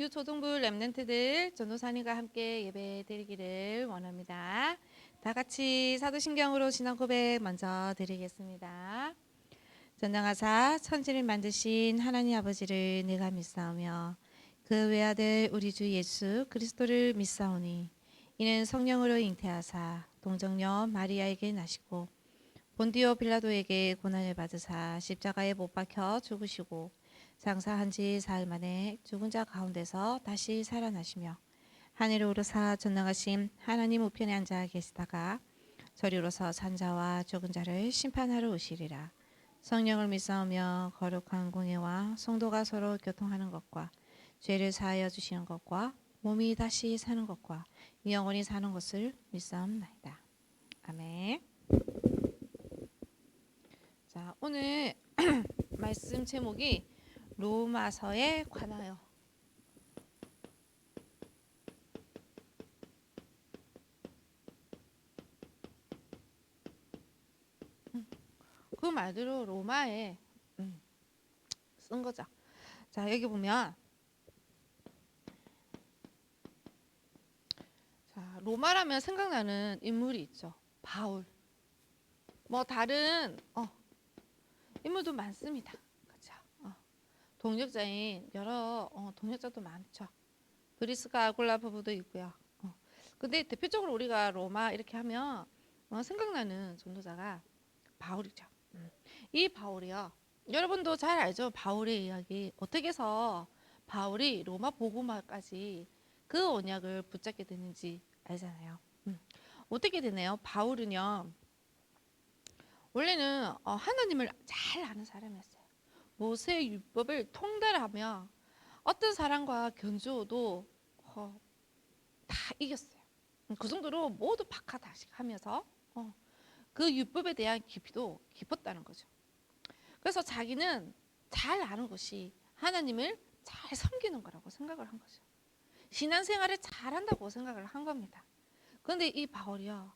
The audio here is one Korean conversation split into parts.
유초등부 랩넨트들 전도사님과 함께 예배 드리기를 원합니다. 다 같이 사도신경으로 신앙 고백 먼저 드리겠습니다. 전능하사 천지를 만드신 하나님 아버지를 내가 믿사오며 그 외아들 우리 주 예수 그리스도를 믿사오니 이는 성령으로 잉태하사 동정녀 마리아에게 나시고 본디오 빌라도에게 고난을 받으사 십자가에 못 박혀 죽으시고 장사한 지 사흘 만에 죽은 자 가운데서 다시 살아나시며 하늘에 오르사 전능하신 하나님 우편에 앉아 계시다가 저리로서 산자와 죽은 자를 심판하러 오시리라. 성령을 믿사오며 거룩한 공예와 성도가 서로 교통하는 것과 죄를 사하여 주시는 것과 몸이 다시 사는 것과 영원히 사는 것을 믿사옵나이다. 아멘. 자 오늘 말씀 제목이 로마서에 관하여 음, 그 말대로 로마에 음, 쓴 거죠. 자 여기 보면 자 로마라면 생각나는 인물이 있죠. 바울. 뭐 다른 어, 인물도 많습니다. 동력자인 여러 어, 동력자도 많죠. 브리스가 아굴라 부부도 있고요. 어. 근데 대표적으로 우리가 로마 이렇게 하면 어, 생각나는 전도자가 바울이죠. 음. 이 바울이요. 여러분도 잘 알죠. 바울의 이야기 어떻게 해서 바울이 로마 복음화까지 그 언약을 붙잡게 됐는지 알잖아요. 음. 어떻게 되네요? 바울은요. 원래는 어, 하나님을 잘 아는 사람이었어요. 모세의 율법을 통달하며 어떤 사람과 견주어도 어, 다 이겼어요. 그 정도로 모두 박하다식하면서 어, 그 율법에 대한 깊이도 깊었다는 거죠. 그래서 자기는 잘 아는 것이 하나님을 잘 섬기는 거라고 생각을 한 거죠. 신앙생활을 잘한다고 생각을 한 겁니다. 그런데 이 바울이요.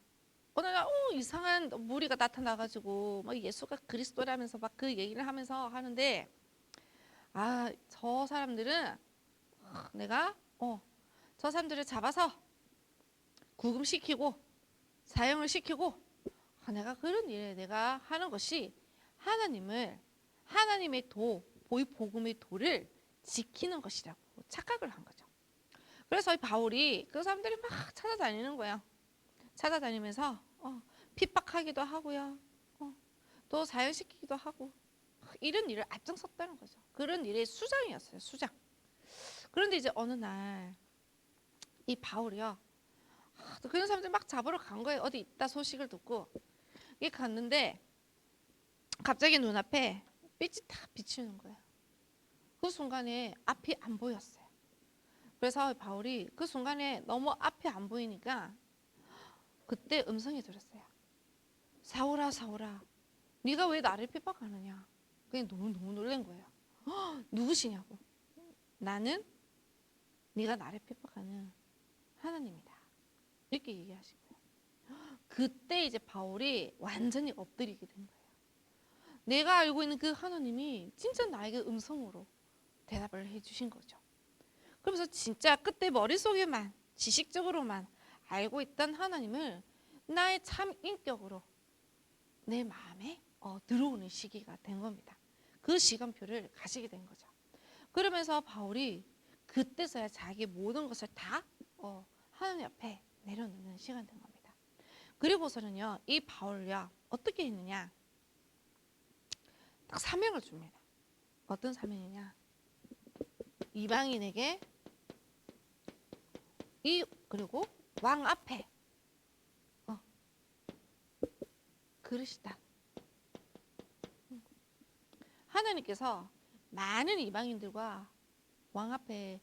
어느 날 어, 이상한 무리가 나타나가지고 뭐 예수가 그리스도라면서 막 그 얘기를 하면서 하는데 아 저 사람들은 어, 내가 어 저 사람들을 잡아서 구금시키고 사형을 시키고 아, 내가 그런 일에 내가 하는 것이 하나님을 하나님의 도 보이 복음의 도를 지키는 것이라고 착각을 한 거죠. 그래서 이 바울이 그 사람들이 막 찾아다니는 거예요. 찾아다니면서 어, 핍박하기도 하고요. 어, 또 사형시키기도 하고 이런 일을 앞장섰다는 거죠. 그런 일의 수장이었어요. 수장. 그런데 이제 어느 날 이 바울이요. 아, 또 그런 사람들 막 잡으러 간 거예요. 어디 있다 소식을 듣고 이 갔는데 갑자기 눈앞에 빛이 탁 비치는 거예요. 그 순간에 앞이 안 보였어요. 그래서 바울이 그 순간에 너무 앞이 안 보이니까 그때 음성이 들었어요. 사오라 사오라 네가 왜 나를 핍박하느냐. 그냥 너무 너무 놀란 거예요. "헉, 누구시냐고. 나는 네가 나를 핍박하는 하나님이다. 이렇게 얘기하신 거예요. 그때 이제 바울이 완전히 엎드리게 된 거예요. 내가 알고 있는 그 하나님이 진짜 나에게 음성으로 대답을 해주신 거죠. 그러면서 진짜 그때 머릿속에만 지식적으로만 알고 있던 하나님을 나의 참 인격으로 내 마음에 어, 들어오는 시기가 된 겁니다. 그 시간표를 가지게 된 거죠. 그러면서 바울이 그때서야 자기 모든 것을 다 어, 하나님 앞에 내려놓는 시간 된 겁니다. 그리고서는요, 이 바울야 어떻게 했느냐? 딱 사명을 줍니다. 어떤 사명이냐? 이방인에게 이 그리고 왕 앞에 어, 그릇이다. 음. 하나님께서 많은 이방인들과 왕 앞에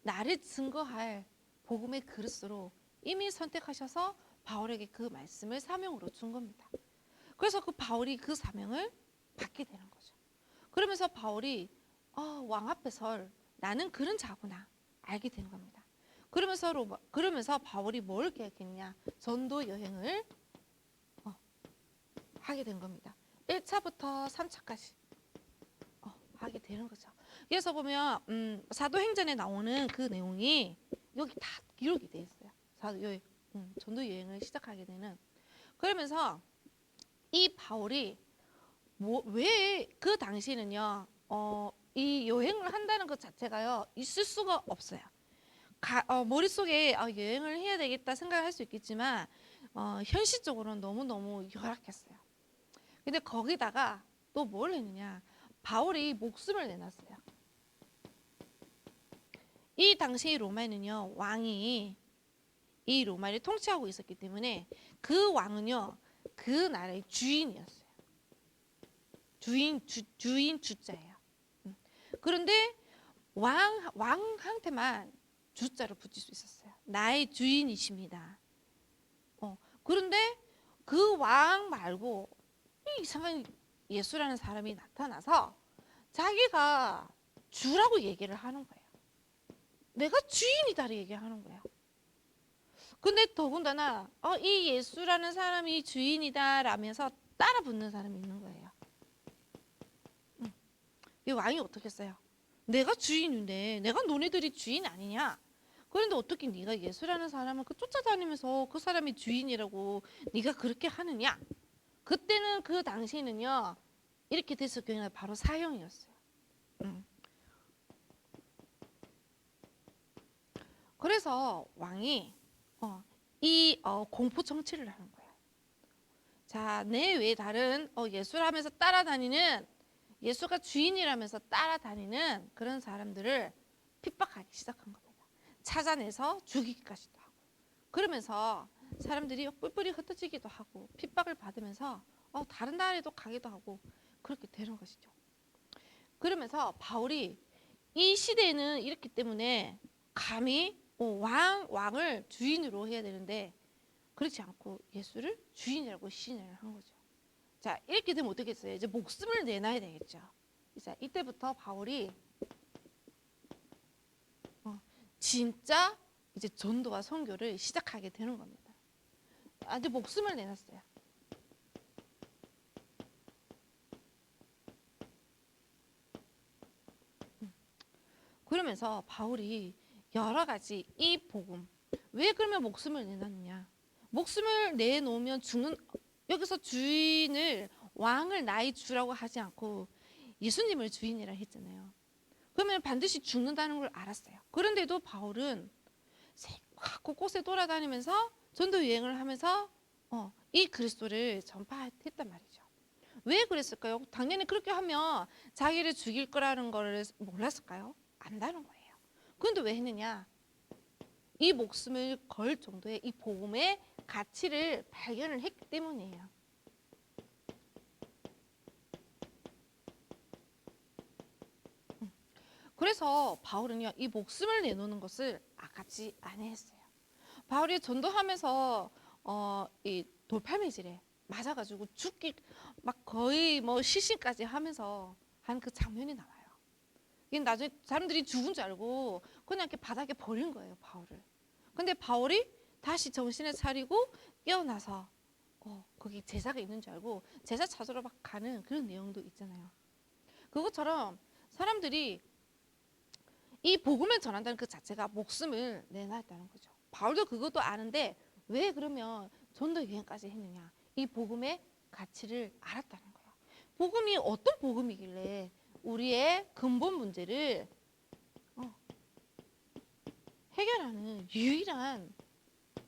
나를 증거할 복음의 그릇으로 이미 선택하셔서 바울에게 그 말씀을 사명으로 준 겁니다. 그래서 그 바울이 그 사명을 받게 되는 거죠. 그러면서 바울이 어, 왕 앞에 설 나는 그런 자구나 알게 되는 겁니다. 그러면서 로마, 그러면서 바울이 뭘 계획했냐? 전도 여행을 어, 하게 된 겁니다. 1차부터 3차까지 어, 하게 되는 거죠. 그래서 보면 음, 사도행전에 나오는 그 내용이 여기 다 기록이 돼 있어요. 사도 여행, 음, 전도 여행을 시작하게 되는 그러면서 이 바울이 뭐, 왜 그 당시는요, 어, 이 여행을 한다는 것 자체가요, 있을 수가 없어요. 가, 어, 머릿속에 아, 여행을 해야 되겠다 생각할 수 있겠지만, 어, 현실적으로는 너무너무 열악했어요. 근데 거기다가 또 뭘 했느냐, 바울이 목숨을 내놨어요. 이 당시 로마에는요, 왕이 이 로마를 통치하고 있었기 때문에 그 왕은요, 그 나라의 주인이었어요. 주인 주, 주인 주자예요. 음. 그런데 왕 왕한테만 주자로 붙일 수 있었어요. 나의 주인이십니다. 어, 그런데 그 왕 말고 이 이상한 예수라는 사람이 나타나서 자기가 주라고 얘기를 하는 거예요. 내가 주인이다를 얘기하는 거예요. 근데 더군다나 어, 이 예수라는 사람이 주인이다라면서 따라 붙는 사람이 있는 거예요. 음. 이 왕이 어떻게 했어요? 내가 주인인데 내가 너네들이 주인 아니냐? 그런데 어떻게 네가 예수라는 사람을 그 쫓아다니면서 그 사람이 주인이라고 네가 그렇게 하느냐? 그때는 그 당시에는요 이렇게 됐을 경우에 바로 사형이었어요. 음. 그래서 왕이 어, 이 어, 공포 정치를 하는 거예요. 자, 내 외에 다른 어, 예수라면서 따라다니는 예수가 주인이라면서 따라다니는 그런 사람들을 핍박하기 시작한 겁니다. 찾아내서 죽이기까지도 하고 그러면서 사람들이 뿔뿔이 흩어지기도 하고 핍박을 받으면서 어, 다른 나라에도 가기도 하고 그렇게 되는 것이죠. 그러면서 바울이 이 시대에는 이렇기 때문에 감히 어, 왕 왕을 주인으로 해야 되는데 그렇지 않고 예수를 주인이라고 시인을 한 거죠. 자 이렇게 되면 어떻겠어요? 이제 목숨을 내놔야 되겠죠. 자 이때부터 바울이 어, 진짜 이제 전도와 선교를 시작하게 되는 겁니다. 아주 목숨을 내놨어요. 음. 그러면서 바울이 여러 가지 이 복음 왜 그러면 목숨을 내놨느냐? 목숨을 내놓으면 죽는 여기서 주인을 왕을 나의 주라고 하지 않고 예수님을 주인이라 했잖아요. 그러면 반드시 죽는다는 걸 알았어요. 그런데도 바울은 곳곳에 돌아다니면서 전도 여행을 하면서 어, 이 그리스도를 전파했단 말이죠. 왜 그랬을까요? 당연히 그렇게 하면 자기를 죽일 거라는 걸 몰랐을까요? 안다는 거예요. 그런데 왜 했느냐? 이 목숨을 걸 정도의 이 복음의 가치를 발견을 했기 때문이에요. 그래서 바울은요 이 목숨을 내놓는 것을 아깝지 않아했어요. 바울이 전도하면서 어, 이 돌팔매질에 맞아가지고 죽기 막 거의 뭐 시신까지 하면서 한 그 장면이 나와요. 이게 나중에 사람들이 죽은 줄 알고 그냥 이렇게 바닥에 버린 거예요 바울을. 근데 바울이 다시 정신을 차리고 깨어나서 어, 거기 제사가 있는 줄 알고 제사 찾으러 막 가는 그런 내용도 있잖아요. 그것처럼 사람들이 이 복음을 전한다는 그 자체가 목숨을 내놨다는 거죠. 바울도 그것도 아는데 왜 그러면 전도 여행까지 했느냐? 이 복음의 가치를 알았다는 거예요. 복음이 어떤 복음이길래 우리의 근본 문제를 어, 해결하는 유일한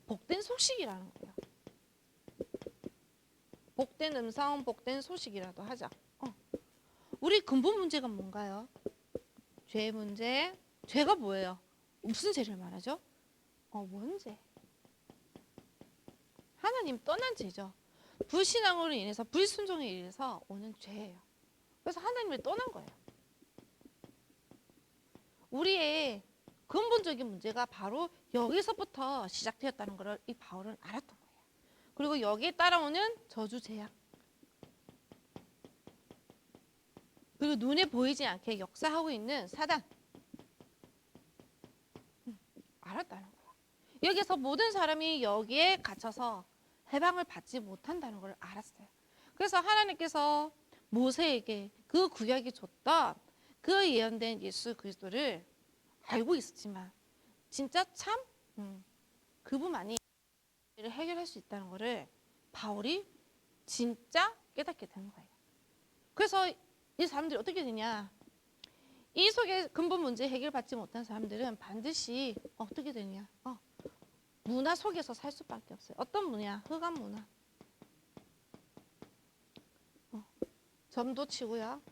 복된 소식이라는 거예요. 복된 음성, 복된 소식이라도 하자. 어. 우리 근본 문제가 뭔가요? 죄 문제. 죄가 뭐예요? 무슨 죄를 말하죠? 어, 원죄. 하나님 떠난 죄죠. 불신앙으로 인해서 불순종에 인해서 오는 죄예요. 그래서 하나님을 떠난 거예요. 우리의 근본적인 문제가 바로 여기서부터 시작되었다는 것을 이 바울은 알았던 거예요. 그리고 여기에 따라오는 저주 재앙. 그리고 눈에 보이지 않게 역사하고 있는 사단. 음, 알았다는 거야. 여기서 모든 사람이 여기에 갇혀서 해방을 받지 못한다는 걸 알았어요. 그래서 하나님께서 모세에게 그 구약이 줬던 그 예언된 예수 그리스도를 알고 있었지만 진짜 참 음, 그분만이 를 해결할 수 있다는 것을 바울이 진짜 깨닫게 되는 거예요. 그래서 이 사람들이 어떻게 되냐? 이 속에 근본 문제 해결받지 못한 사람들은 반드시 어떻게 되냐? 어, 문화 속에서 살 수밖에 없어요. 어떤 문화? 흑암 문화. 어, 점도 치고요.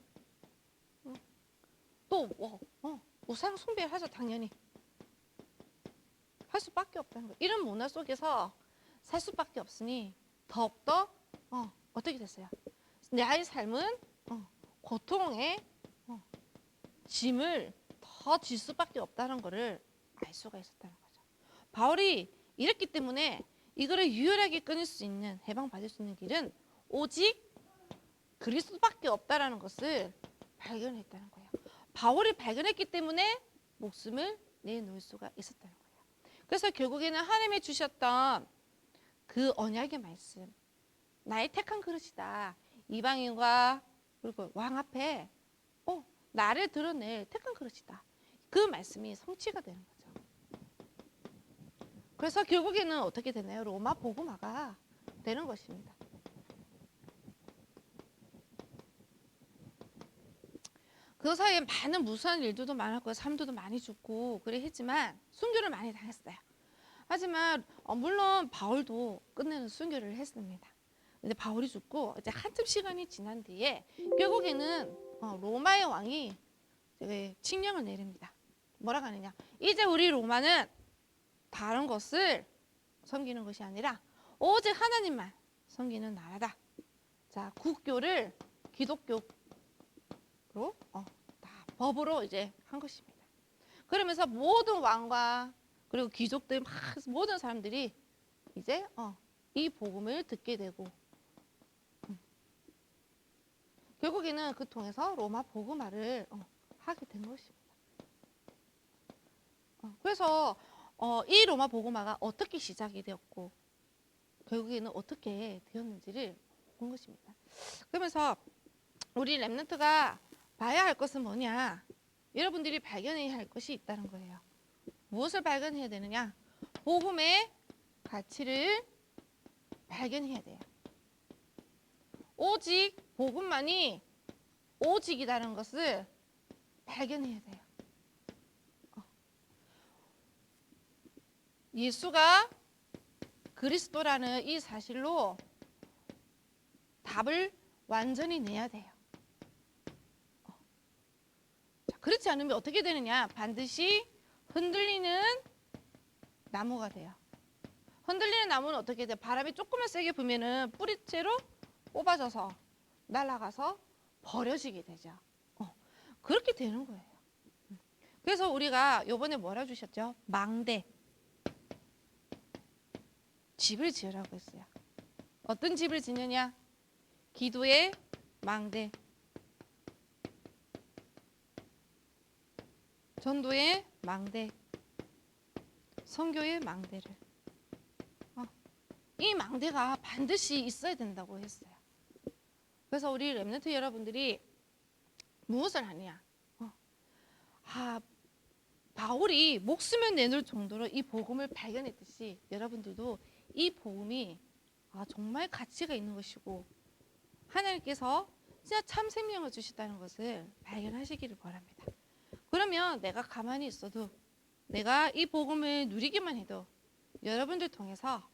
어, 또 어, 어, 우상 숭배를 하죠 당연히. 할 수밖에 없다는 거예요. 이런 문화 속에서 살 수밖에 없으니 더욱더 어, 어떻게 됐어요? 나의 삶은 어, 고통의 어, 짐을 더 질 수밖에 없다는 것을 알 수가 있었다는 거죠. 바울이 이랬기 때문에 이거를 유일하게 끊을 수 있는 해방받을 수 있는 길은 오직 그리스도밖에 없다라는 것을 발견했다는 거예요. 바울이 발견했기 때문에 목숨을 내놓을 수가 있었다는 거예요. 그래서 결국에는 하나님이 주셨던 그 언약의 말씀, 나의 택한 그릇이다. 이방인과 그리고 왕 앞에 어, 나를 드러낼 택한 그릇이다. 그 말씀이 성취가 되는 거죠. 그래서 결국에는 어떻게 되나요? 로마 복음화가 되는 것입니다. 그 사이에 많은 무수한 일들도 많았고 삶들도 많이 죽고 그래 했지만 순교를 많이 당했어요. 하지만 어, 물론 바울도 끝내는 순교를 했습니다. 근데 바울이 죽고 이제 한참 시간이 지난 뒤에 결국에는 어, 로마의 왕이 칙령을 내립니다. 뭐라고 하느냐? 이제 우리 로마는 다른 것을 섬기는 것이 아니라 오직 하나님만 섬기는 나라다. 자, 국교를 기독교로 어, 다 법으로 이제 한 것입니다. 그러면서 모든 왕과 그리고 귀족들 막 모든 사람들이 이제 어, 이 복음을 듣게 되고 음. 결국에는 그 통해서 로마 복음화를 어, 하게 된 것입니다. 어, 그래서 어, 이 로마 복음화가 어떻게 시작이 되었고 결국에는 어떻게 되었는지를 본 것입니다. 그러면서 우리 랩런트가 봐야 할 것은 뭐냐? 여러분들이 발견해야 할 것이 있다는 거예요. 무엇을 발견해야 되느냐? 복음의 가치를 발견해야 돼요. 오직 복음만이 오직이라는 것을 발견해야 돼요. 어. 예수가 그리스도라는 이 사실로 답을 완전히 내야 돼요. 어. 자, 그렇지 않으면 어떻게 되느냐? 반드시 흔들리는 나무가 돼요. 흔들리는 나무는 어떻게 돼요? 바람이 조금만 세게 불면은 뿌리채로 뽑아져서 날아가서 버려지게 되죠. 어, 그렇게 되는 거예요. 음. 그래서 우리가 요번에 뭐라 주셨죠? 망대. 집을 지으라고 했어요. 어떤 집을 짓느냐? 기도의 망대. 전도의 망대. 선교의 망대를. 어, 이 망대가 반드시 있어야 된다고 했어요. 그래서 우리 랩런트 여러분들이 무엇을 하냐? 어, 아, 바울이 목숨을 내놓을 정도로 이 복음을 발견했듯이 여러분들도 이 복음이 아, 정말 가치가 있는 것이고 하나님께서 진짜 참 생명을 주셨다는 것을 발견하시기를 바랍니다. 그러면 내가 가만히 있어도 내가 이 복음을 누리기만 해도 여러분들 통해서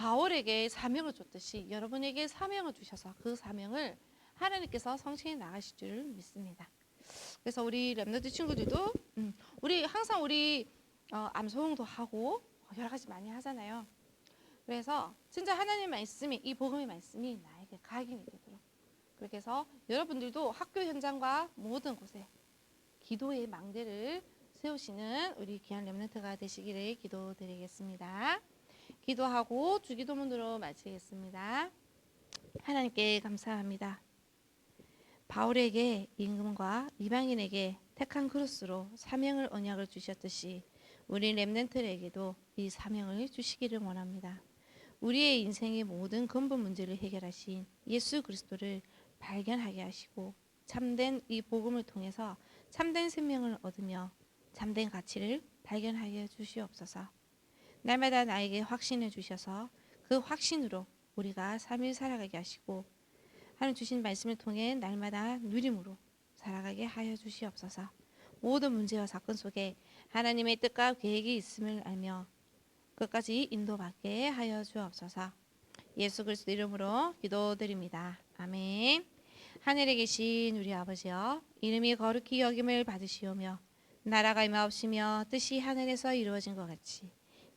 바울에게 사명을 줬듯이 여러분에게 사명을 주셔서 그 사명을 하나님께서 성취해 나가실 줄 믿습니다. 그래서 우리 랩너드 친구들도 음, 우리 항상 우리 어, 암송도 하고 여러 가지 많이 하잖아요. 그래서 진짜 하나님 말씀이 이 복음의 말씀이 나에게 각인이 되도록 그렇게 해서 여러분들도 학교 현장과 모든 곳에 기도의 망대를 세우시는 우리 귀한 렘넌트가 되시기를 기도드리겠습니다. 기도하고 주기도문으로 마치겠습니다. 하나님께 감사합니다. 바울에게 임금과 이방인에게 택한 그릇으로 사명을 언약을 주셨듯이 우리 렘넌트에게도 이 사명을 주시기를 원합니다. 우리의 인생의 모든 근본 문제를 해결하신 예수 그리스도를 발견하게 하시고 참된 이 복음을 통해서 참된 생명을 얻으며 참된 가치를 발견하여 주시옵소서. 날마다 나에게 확신해 주셔서 그 확신으로 우리가 삶을 살아가게 하시고 하나님 주신 말씀을 통해 날마다 누림으로 살아가게 하여 주시옵소서. 모든 문제와 사건 속에 하나님의 뜻과 계획이 있음을 알며 끝까지 인도받게 하여 주옵소서. 예수 그리스도 이름으로 기도드립니다. 아멘. 하늘에 계신 우리 아버지여 이름이 거룩히 여김을 받으시오며 나라가 임하옵시며 뜻이 하늘에서 이루어진 것 같이